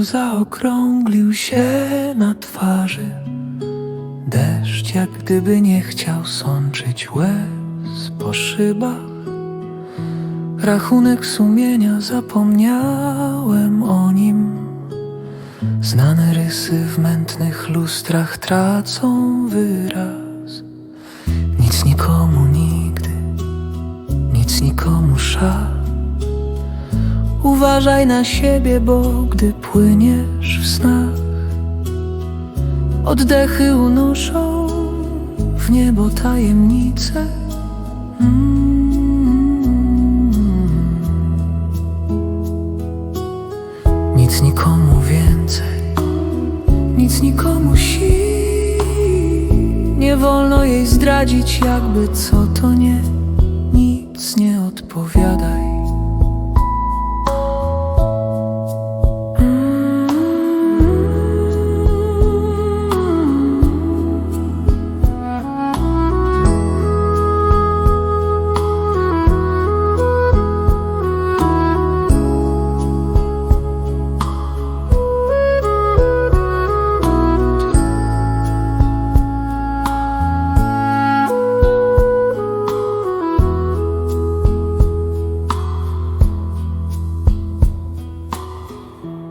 zaokrąglił się na twarzy. Deszcz jak gdyby nie chciał sączyć łez po szybach. Rachunek sumienia zapomniałem o nim. Znane rysy w mętnych lustrach tracą wyraz. Nic nikomu nigdy, nic nikomu szal. Uważaj na siebie, bo gdy płyniesz w snach, oddechy unoszą w niebo tajemnice. Mm. Nic nikomu więcej, nic nikomu sił. Nie wolno jej zdradzić, jakby co to nie,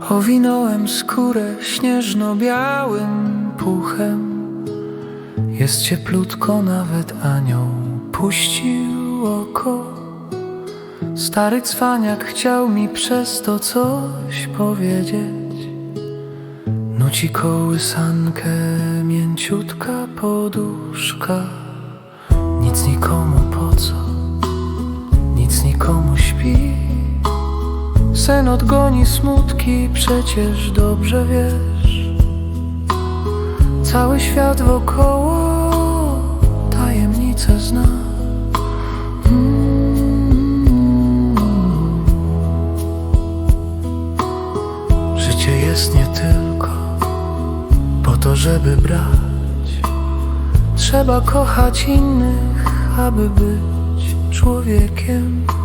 Owinąłem skórę śnieżno-białym puchem. Jest cieplutko, nawet anioł puścił oko. Stary cwaniak chciał mi przez to coś powiedzieć. Nuci kołysankę, mięciutka poduszka. Nic nikomu po co, nic nikomu śpi. Sen odgoni smutki, przecież dobrze wiesz. Cały świat wokoło tajemnicę zna. Mm. Życie jest nie tylko po to, żeby brać. Trzeba kochać innych, aby być człowiekiem.